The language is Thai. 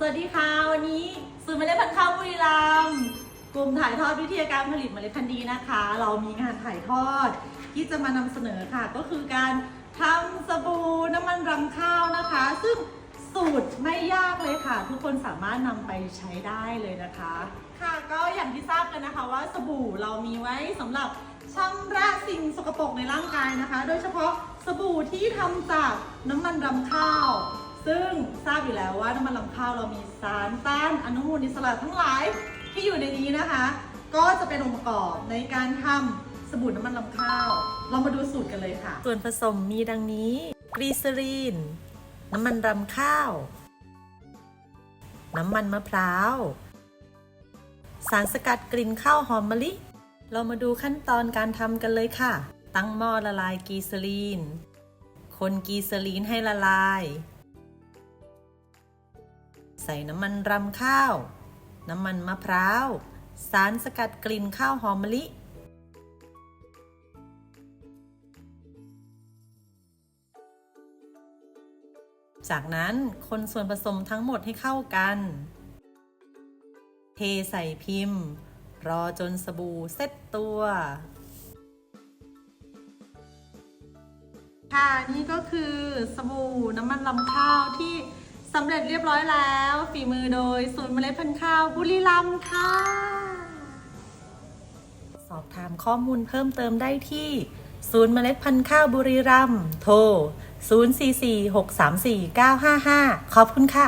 สวัสดีค่ะ วันนี้ศูนย์เมล็ดพันธุ์ข้าวบุรีรัมย์กลุ่มถ่ายทอดวิทยาการผลิตเมล็ดพันธุ์ดีนะคะ เรามีงานถ่ายทอดที่จะมานำเสนอค่ะ ก็คือการทำสบู่น้ำมันรำข้าวนะคะ ซึ่งสูตรไม่ยากเลยค่ะ ทุกคนสามารถนำไปใช้ได้เลยนะคะ ค่ะก็อย่างที่ทราบกันนะคะว่าสบู่เรามีไว้สำหรับชำระสิ่งสกปรกในร่างกายนะคะ โดยเฉพาะสบู่ที่ทำจากน้ำมันรำข้าว ซึ่งทราบอยู่แล้วว่าน้ำมันรำข้าวเรามีสารต้านอนุมูลอิสระทั้งหลายที่อยู่ในนี้นะคะ ก็จะเป็นองค์ประกอบในการทำสบู่น้ำมันรำข้าว เรามาดูสูตรกันเลยค่ะ ส่วนผสมมีดังนี้กรีซรีน น้ำมันรำข้าว น้ำมันมะพร้าว สารสกัดกลิ่นข้าวหอมมะลิ เรามาดูขั้นตอนการทำกันเลยค่ะ ตั้งหม้อละลายกรีซรีน คนกรีซรีนให้ละลาย ส่น้ำมันรำข้าว น้ำมันมะพร้าว สารสกัดกลิ่นข้าวหอมมะลิจากนั้นคนส่วนผสมทั้งหมดให้เข้ากัน เทใส่พิมพ์ รอจนสบู่เซ็ตตัว ค่ะนี่ก็คือสบู่น้ำมันลำข้าวที่ สำเร็จเรียบร้อยแล้ว ฝีมือโดยศูนย์เมล็ดพันธุ์ข้าวบุรีรัมย์ค่ะ สอบถามข้อมูลเพิ่มเติมได้ที่ศูนย์เมล็ดพันธุ์ข้าวบุรีรัมย์โทร 044 634 955 ขอบคุณค่ะ